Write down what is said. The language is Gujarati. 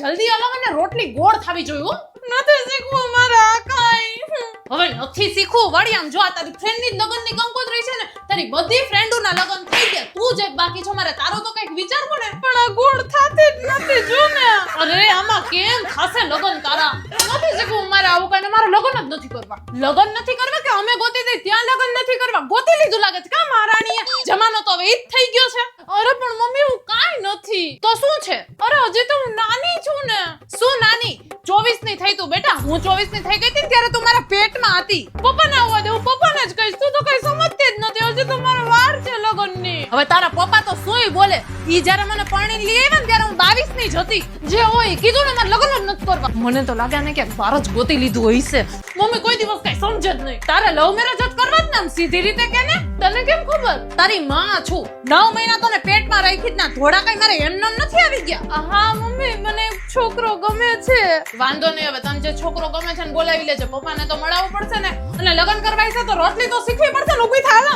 જલ્દી અલગ અને રોટલી ગોળ થાવી જોઈએ હો. નથી શીખવું મારા કાઈ. હવે નથી શીખવું. વળી આમ જો આ તારી ફ્રેન્ડની લગનની કંકોત્રી છે ને તારી બધી ફ્રેન્ડો ના લગન થઈ ગયા. તું જ એક બાકી છો. મારે તારો તો કંઈક વિચાર પડે. પણ આ ગોળ થાતી જ નથી જો ને. અરે આમાં કેમ ખાસે લગ્ન તારા? નથી શીખવું મારે આવું કઈ મારે લગ્ન જ નથી કરવા. લગન નથી કરવા કે અમે ગોતી દઈ? ત્યાં લગ્ન નથી કરવા. ગોતી લીધું લાગે છે કા મહારાણીએ? જમાનો તો હવે ઈ જ થઈ ગયો છે. અરે પણ મમ્મી હું કાઈ નથી. તો શું છે? અરે હજી તો હું નાની છું. ને? શું નાની? ચોવીસની થઈ તું બેટા. હું ચોવીસની થઈ ગઈ હતી ત્યારે તું મારા પેટમાં હતી. પપ્પાને આવવા દે, હું પપ્પાને જ કહીશ. તું તો કઈ સમજતી જ નથી. હજી તો મારો વાર છે લગનની. હવે તારા પપ્પા તો સુઈ બોલે. ઈ જ્યારે મને પરણી લઈ આવ્યા ને ત્યારે હું બાવીસની જ હતી. જે હોય કીધું ને, મારે લગન જ નથી કરવા. મને તો લાગે ને કે બાર જ ગોતી લીધું હોય છે મમ્મી કોઈ દિવસ કઈ સમજે જ નહીં. તારે લવ મેરેજ જ કરવા જ ને સીધી રીતે કે ને? તને કેમ ખબર? તારી માં છું. નવ મહિના તને પેટમાં રાખી જ ના. થોડા કઈ મારે એમ નથી આવી ગયા. હા, મમ્મી, મને ગમે છે. વાંધો નહીં હવે તને જે છોકરો ગમે છે ને બોલાવી લેજે. પપ્પાને તો મળાવવું પડશે ને. અને લગ્ન કરવા છે તો રોટલી તો શીખવી પડશે ને, ઊભી થાય.